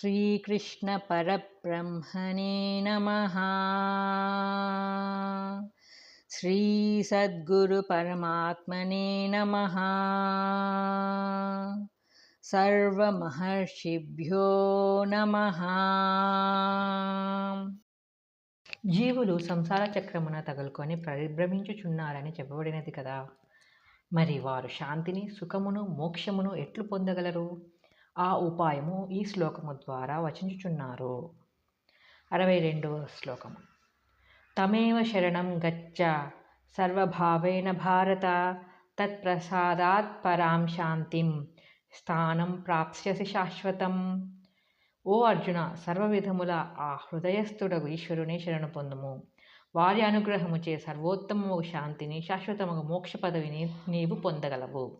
श्रीकृष्णपरब्रह्मणे नमः श्रीसद्गुरुपरमात्मने नमः సర్వమహర్షిభ్యో నమ జీవులు సంసార చక్రమున తగులుకొని పరిభ్రమించుచున్నారని చెప్పబడినది కదా మరి వారు శాంతిని సుఖమును మోక్షమును ఎట్లు పొందగలరు ఆ ఉపాయము ఈ శ్లోకము ద్వారా వచించుచున్నారు. అరవై రెండవ శ్లోకము. తమేవ శరణం గచ్చ సర్వభావేన భారత తత్ప్రసాదాత్ పరాం శాంతిం స్థానం ప్రాప్స్యసి శాశ్వతం. ఓ అర్జున సర్వవిధముల ఆ హృదయస్థుడగు ఈశ్వరుని శరణు పొందుము. వారి అనుగ్రహముచే సర్వోత్తమము శాంతిని శాశ్వతము మోక్ష పదవిని నీవు పొందగలవు.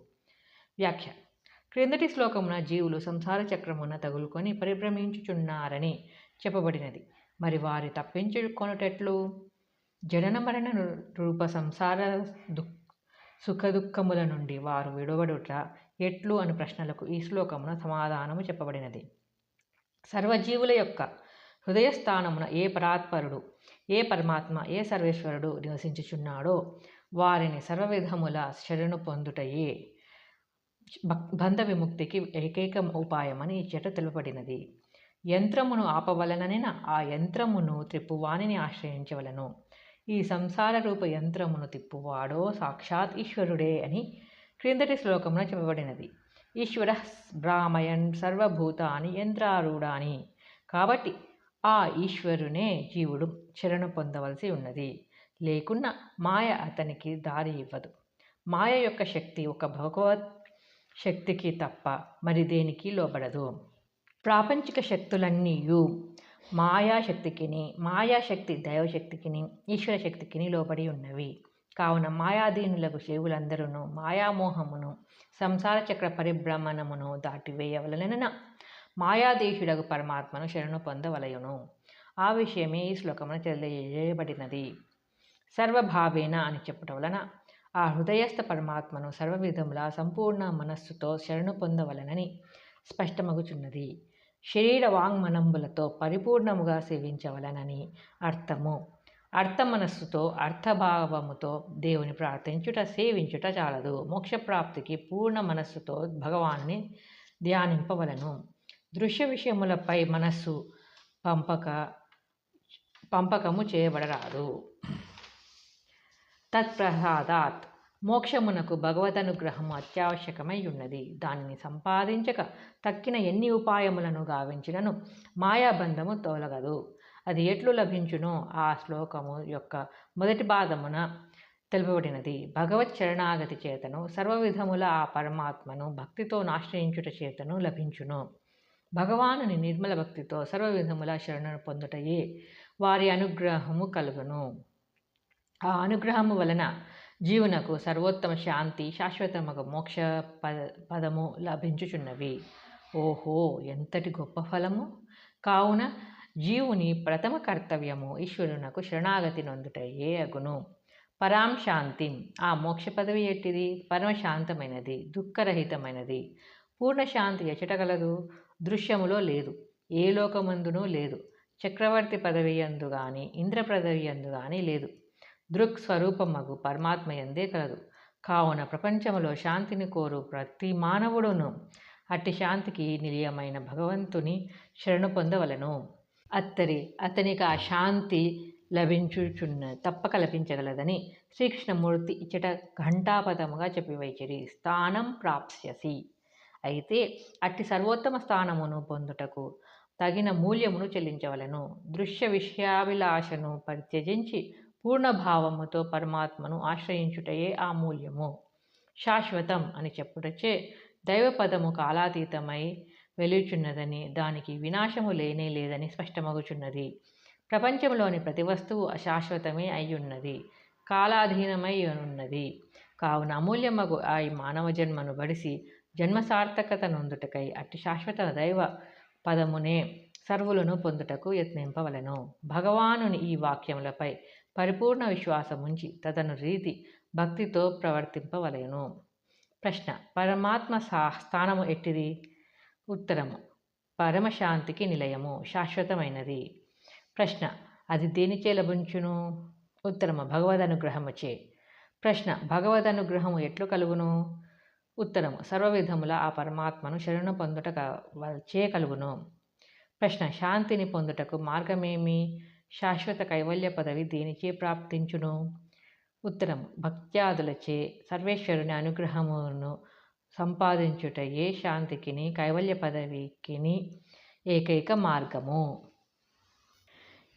వ్యాఖ్య. క్రిందటి శ్లోకమున జీవులు సంసార చక్రమున తగులుకొని పరిభ్రమించుచున్నారని చెప్పబడినది. మరి వారి తప్పించుకొనుటెట్లు? జనన మరణ రూప సంసార దుఃఖ సుఖ దుఃఖముల నుండి వారు విడవడుట ఎట్లు అను ప్రశ్నలకు ఈ శ్లోకమున సమాధానము చెప్పబడినది. సర్వజీవుల యొక్క హృదయస్థానమున ఏ పరాత్పరుడు ఏ పరమాత్మ ఏ సర్వేశ్వరుడు నివసించుచున్నాడో వారిని సర్వవిధముల శరణు పొందుటయే బంధ విముక్తికి ఏకైక ఉపాయమని చెట తెలుపబడినది. యంత్రమును ఆపవలననైన ఆ యంత్రమును త్రిప్పువాణిని ఆశ్రయించవలను. ఈ సంసార రూప యంత్రమును తిప్పువాడో సాక్షాత్ ఈశ్వరుడే అని క్రిందటి శ్లోకమున చెప్పబడినది. ఈశ్వర బ్రాహ్మయన్ సర్వభూతాని యంత్రారూఢాని. కాబట్టి ఆ ఈశ్వరునే జీవుడు శరణు పొందవలసి ఉన్నది. లేకున్నా మాయ అతనికి దారి ఇవ్వదు. మాయ యొక్క శక్తి ఒక భగవత్ శక్తికి తప్ప మరి దేనికి లోబడదు. ప్రాపంచిక శక్తులన్నీయు మాయాశక్తికిని మాయాశక్తి దైవశక్తికిని ఈశ్వర శక్తికిని లోబడి ఉన్నవి. కావున మాయాధీనులకు శివులందరూ మాయామోహమును సంసార చక్ర పరిభ్రమణమును దాటివేయవలన మాయాదేశుడకు పరమాత్మను శరణు పొందవలయును. ఆ విషయమే ఈ శ్లోకమున తెలియజేయబడినది. సర్వభావేన అని చెప్పటం వలన ఆ హృదయస్థ పరమాత్మను సర్వవిధముల సంపూర్ణ మనస్సుతో శరణు పొందవలనని స్పష్టమగుచున్నది. శరీర వాంగ్మనంబులతో పరిపూర్ణముగా సేవించవలనని అర్థము. అర్థమనస్సుతో అర్థభావముతో దేవుని ప్రార్థించుట సేవించుట చాలదు. మోక్షప్రాప్తికి పూర్ణ మనస్సుతో భగవాన్ని ధ్యానింపవలను. దృశ్య విషయములపై మనస్సు పంపక పంపకము చేయబడరాదు. తత్ప్రసాదాత్ మోక్షమునకు భగవదనుగ్రహము అత్యావశ్యకమై ఉన్నది దానిని సంపాదించక తక్కిన ఎన్ని ఉపాయములను గావించినను మాయాబంధము తొలగదు. అది ఎట్లు లభించునో ఆ శ్లోకము యొక్క మొదటి పాదమున తెలుపబడినది. భగవత్ చరణాగతి చేతను సర్వవిధముల ఆ పరమాత్మను భక్తితో నాశ్రయించుట చేతను లభించును. భగవానుని నిర్మల భక్తితో సర్వవిధముల శరణను పొందుటయే వారి అనుగ్రహము కలుగును. ఆ అనుగ్రహము వలన జీవునకు సర్వోత్తమ శాంతి శాశ్వతముగా మోక్ష పద పదము లభించుచున్నవి. ఓహో ఎంతటి గొప్ప ఫలము! కావున జీవుని ప్రథమ కర్తవ్యము ఈశ్వరునకు శరణాగతి నొందుటయే అగును. పరాం శాంతి. ఆ మోక్ష పదవి ఎట్టిది పరమశాంతమైనది దుఃఖరహితమైనది. పూర్ణ శాంతి ఎచటగలదు దృశ్యములో లేదు ఏ లోకమందునూ లేదు. చక్రవర్తి పదవి అందు కానీ ఇంద్ర పదవి అందు కానీ లేదు. దృక్ స్వరూపమగు పరమాత్మ ఎందే కలదు. కావున ప్రపంచంలో శాంతిని కోరు ప్రతి మానవుడును అట్టి శాంతికి నిలయమైన భగవంతుని శరణు పొందవలను. అత్తరి అతనికి ఆ శాంతి లభించుచున్న తప్పక లభించగలదని శ్రీకృష్ణమూర్తి ఇచ్చట ఘంటాపదముగా చెప్పివైచిరి స్థానం ప్రాప్స్యసి. అయితే అట్టి సర్వోత్తమ స్థానమును పొందుటకు తగిన మూల్యమును చెల్లించవలను. దృశ్య విషయాభిలాషను పరిత్యజించి పూర్ణభావముతో పరమాత్మను ఆశ్రయించుటయే ఆ మూల్యము. శాశ్వతం అని చెప్పుటచే దైవపదము కాలాతీతమై వెలుచున్నదని దానికి వినాశము లేనే లేదని స్పష్టమగుచున్నది. ప్రపంచంలోని ప్రతి వస్తువు అశాశ్వతమే అయ్యున్నది కాలాధీనమై ఉన్నది కావున అమూల్యమగు ఆ మానవ జన్మను బడిసి జన్మ సార్థకత నొందుటకై అట్టి శాశ్వత దైవ పదమునే సర్వులను పొందుటకు యత్నింపవలను. భగవానుని ఈ వాక్యములపై పరిపూర్ణ విశ్వాసముంచి తదను రీతి భక్తితో ప్రవర్తింపవలెను. ప్రశ్న పరమాత్మ సా స్థానము ఎట్టిది? ఉత్తరము పరమశాంతికి నిలయము శాశ్వతమైనది. ప్రశ్న అది దేనిచే లభించును? ఉత్తరము భగవద్ అనుగ్రహముచే ప్రశ్న భగవద్ అనుగ్రహము ఎట్లు కలుగును? ఉత్తరము సర్వవిధముల ఆ పరమాత్మను శరణు పొందుట చే కలుగును. ప్రశ్న శాంతిని పొందుటకు మార్గమేమి? శాశ్వత కైవల్య పదవి దేనిచే ప్రాప్తించును? ఉత్తరం భక్త్యాదులచే సర్వేశ్వరుని అనుగ్రహమును సంపాదించుటయే శాంతికిని కైవల్య పదవికిని ఏకైక మార్గము.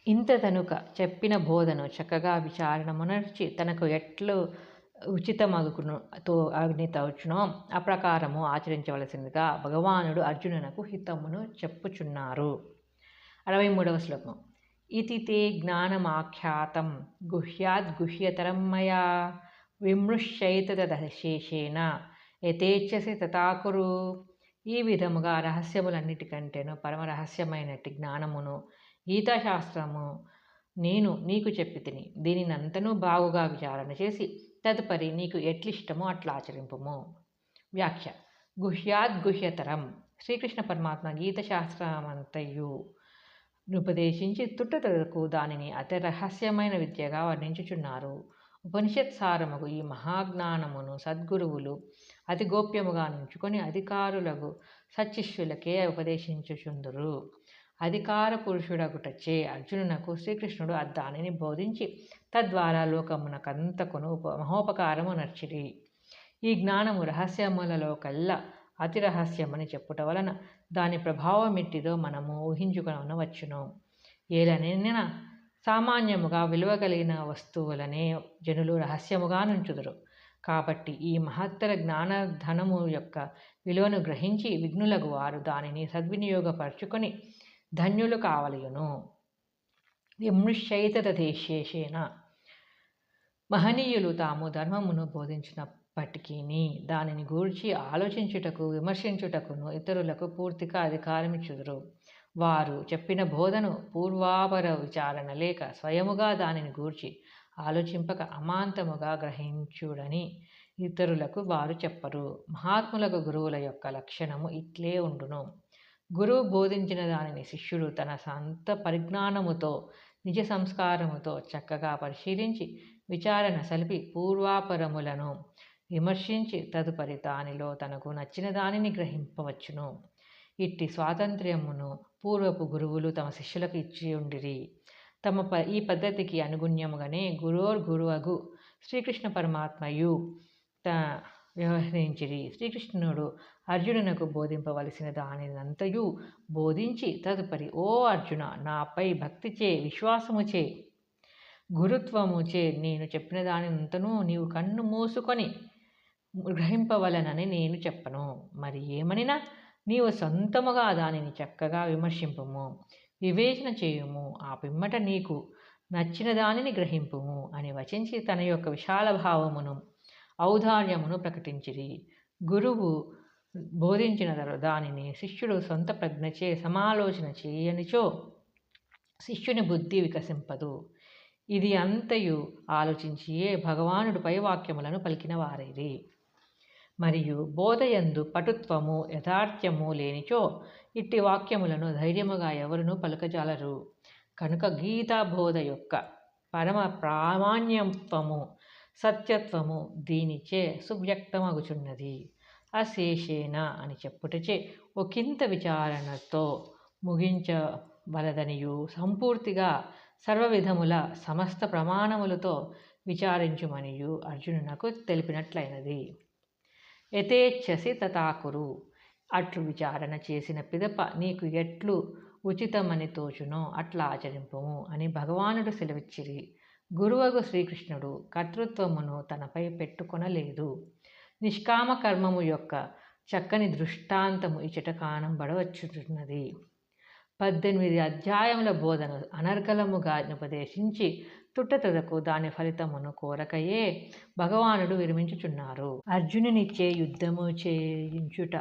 ఇంత తనుక చెప్పిన బోధను చక్కగా విచారణమునర్చి తనకు ఎట్లు ఉచితమగును తో ఆ అప్రకారము ఆచరించవలసిందిగా భగవానుడు అర్జునునకు హితమును చెప్పుచున్నారు. అరవై మూడవ శ్లోకం. ఇతి తే జ్ఞానమాఖ్యాతం గుహ్యాద్ గుహ్యతరం మయా విమృశ్యైతదశేషేణ యథేచ్ఛసి తథాకురు ఈ విధముగా రహస్యములన్నిటికంటేను పరమరహస్యమైనటి జ్ఞానమును గీతాశాస్త్రము నేను నీకు చెప్పి తిని దీనినంతనూ బాగుగా విచారణ చేసి తదుపరి నీకు ఎట్లిష్టమో అట్లా ఆచరింపుము వ్యాఖ్య. గుహ్యాద్ గుహ్యతరం. శ్రీకృష్ణ పరమాత్మ గీతశాస్త్రమంతయు. ఉపదేశించి తుట్టతలకు దానిని అతి రహస్యమైన విద్యగా వర్ణించుచున్నారు. ఉపనిషత్ సారముకు ఈ మహాజ్ఞానమును సద్గురువులు అతి గోప్యముగా నుంచుకొని అధికారులకు సచ్చిష్యులకే ఉపదేశించుచుందురు. అధికార పురుషుడగుటచే అర్జునునకు శ్రీకృష్ణుడు దానిని బోధించి తద్వారా లోకమునకంతకును ఉప మహోపకారము నర్చిరి. ఈ జ్ఞానము రహస్యములలో కల్లా అతి రహస్యమని చెప్పుట వలన దాని ప్రభావం ఎట్టిదో మనము ఊహించుకొనవచ్చును. ఏలనైనా సామాన్యముగా విలువ కలిగిన వస్తువులనే జనులు రహస్యముగా నుంచుదురు. కాబట్టి ఈ మహత్తర జ్ఞానధనము యొక్క విలువను గ్రహించి విఘ్నులకు వారు దానిని సద్వినియోగపరచుకొని ధన్యులు కావలయును. విమృశ్యైతదేశేషేణ మహనీయులు తాము ధర్మమును బోధించిన బోధించినప్పటికీ దానిని గూర్చి ఆలోచించుటకు విమర్శించుటకును ఇతరులకు పూర్తిగా అధికారమిచ్చుదురు. వారు చెప్పిన బోధను పూర్వాపర విచారణ లేక స్వయముగా దానిని గూర్చి ఆలోచింపక అమాంతముగా గ్రహించుడని ఇతరులకు వారు చెప్పరు. మహాత్ములకు గురువుల యొక్క లక్షణము ఇట్లే ఉండును. గురువు బోధించిన దానిని శిష్యుడు తన సొంత పరిజ్ఞానముతో నిజ సంస్కారముతో చక్కగా పరిశీలించి విచారణ సలిపి పూర్వాపరములను విమర్శించి తదుపరి దానిలో తనకు నచ్చిన దానిని గ్రహింపవచ్చును. ఇట్టి స్వాతంత్ర్యమును పూర్వపు గురువులు తమ శిష్యులకు ఇచ్చి ఉండిరి. తమ ప ఈ పద్ధతికి అనుగుణ్యముగానే గురోర్ గురువగు శ్రీకృష్ణ పరమాత్మయు త వ్యవహరించిరి. శ్రీకృష్ణుడు అర్జునునకు బోధింపవలసిన దానినంతయు బోధించి తదుపరి ఓ అర్జున నాపై భక్తిచే విశ్వాసముచే గురుత్వముచే నేను చెప్పిన దానినంతను నీవు కన్ను మూసుకొని గ్రహింపవలనని నేను చెప్పను. మరి ఏమనినా నీవు సొంతముగా దానిని చక్కగా విమర్శింపుము వివేచన చేయుము. ఆ పిమ్మట నీకు నచ్చిన దానిని గ్రహింపుము అని వచించి తన యొక్క విశాల భావమును ఔదార్యమును ప్రకటించిరి. గురువు బోధించిన దానిని శిష్యుడు సొంత ప్రజ్ఞచే సమాలోచన చేయనిచో శిష్యుని బుద్ధి వికసింపదు. ఇది అంతయు ఆలోచించియే భగవానుడు పై వాక్యములను పలికిన వారేది మరియు బోధయందు పటుత్వము యథార్థ్యము లేనిచో ఇట్టి వాక్యములను ధైర్యముగా ఎవరునూ పలుకజాలరు. కనుక గీతా బోధ యొక్క పరమ ప్రామాణ్యత్వము సత్యత్వము దీనిచే సువ్యక్తమగుచున్నది. అశేషేనా అని చెప్పుటచే ఒకంత విచారణతో ముగించవలదనియు సంపూర్తిగా సర్వవిధముల సమస్త ప్రమాణములతో విచారించుమనియు అర్జునునకు తెలిపినట్లయినది. యథేచ్ఛసి తథాకురు అట్లు విచారణ చేసిన పిదప నీకు ఎట్లు ఉచితమని తోచునో అట్లా ఆచరింపము అని భగవానుడు సెలవిచ్చిరి. గురువగు శ్రీకృష్ణుడు కర్తృత్వమును తనపై పెట్టుకొనలేదు. నిష్కామ కర్మము యొక్క చక్కని దృష్టాంతము ఇచట కానంబడవచ్చున్నది పద్దెనిమిది అధ్యాయముల బోధను అనర్గలముగా ఉపదేశించి తుట్టతుదకు దాని ఫలితమును కోరకయే భగవానుడు విరమించుచున్నారు. అర్జునునిచ్చే యుద్ధము చేయించుట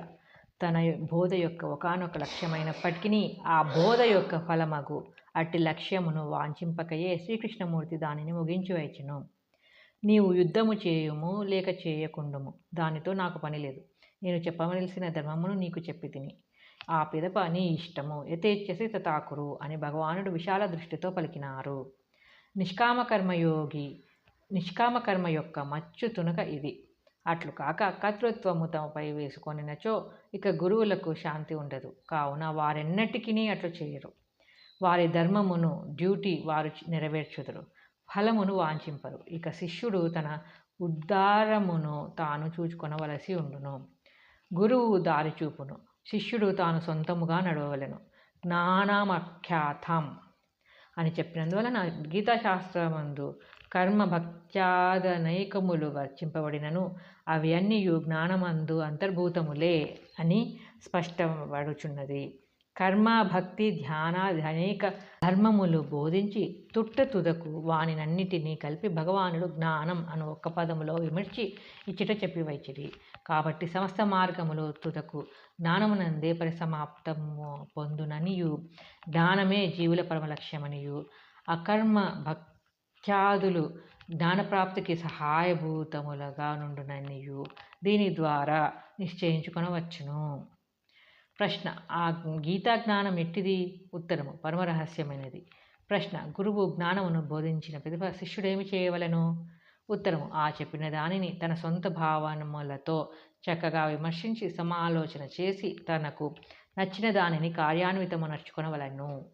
తన బోధ యొక్క ఒకనొక లక్ష్యమైనప్పటికీ ఆ బోధ యొక్క ఫలమగు అట్టి లక్ష్యమును వాంఛింపకయే శ్రీకృష్ణమూర్తి దానిని ముగించివచ్చును నీవు యుద్ధము చేయుము లేక చేయకుండుము. దానితో నాకు పని లేదు. నేను చెప్పవలసిన ధర్మమును నీకు చెప్పి తిని. ఆ పిదప నీ ఇష్టము యథేచ్ఛసి తథాకురు అని భగవానుడు విశాల దృష్టితో పలికినారు. నిష్కామ కర్మయోగి నిష్కామ కర్మ యొక్క మచ్చు తునక ఇది. అట్లు కాక కర్తృత్వము తమపై వేసుకొనినచో ఇక గురువులకు శాంతి ఉండదు. కావున వారెన్నటికీ అట్లు చేయరు. వారి ధర్మమును డ్యూటీ వారు నెరవేర్చుదురు. ఫలమును వాంఛింపరు. ఇక శిష్యుడు తన ఉద్దారమును తాను చూచుకొనవలసి ఉండును. గురువు దారి చూపును. శిష్యుడు తాను సొంతముగా నడవలను జ్ఞానమఖ్యాతం అని చెప్పినందువలన గీతాశాస్త్రమందు కర్మ భక్త్యాదనైకములు వర్చింపబడినను అవి అన్నీ జ్ఞానమందు అంతర్భూతములే అని స్పష్టపడుచున్నది. కర్మ భక్తి ధ్యాన అనేక ధర్మములు బోధించి తుట్ట తుదకు వానినన్నిటినీ కలిపి భగవానుడు జ్ఞానం అను ఒక్క పదములో విమర్చి ఇచ్చిట చెప్పి వైచిరి. కాబట్టి సమస్త మార్గములు తుదకు జ్ఞానమునందే పరిసమాప్తము పొందుననియు. జ్ఞానమే జీవుల పరమ లక్ష్యమనియు. అకర్మ భక్త్యాదులు జ్ఞానప్రాప్తికి సహాయభూతములుగా నుండుననియు. దీని ద్వారా నిశ్చయించుకొనవచ్చును. ప్రశ్న. ఆ గీతా జ్ఞానం ఎట్టిది? ఉత్తరము. పరమరహస్యమైనది. ప్రశ్న. గురువు జ్ఞానమును బోధించిన పిదప శిష్యుడేమి చేయవలను? ఉత్తరము. ఆ చెప్పిన దానిని తన సొంత భావనములతో చక్కగా విమర్శించి సమాలోచన చేసి తనకు నచ్చిన దానిని కార్యాన్వితము నడుచుకొనవలను.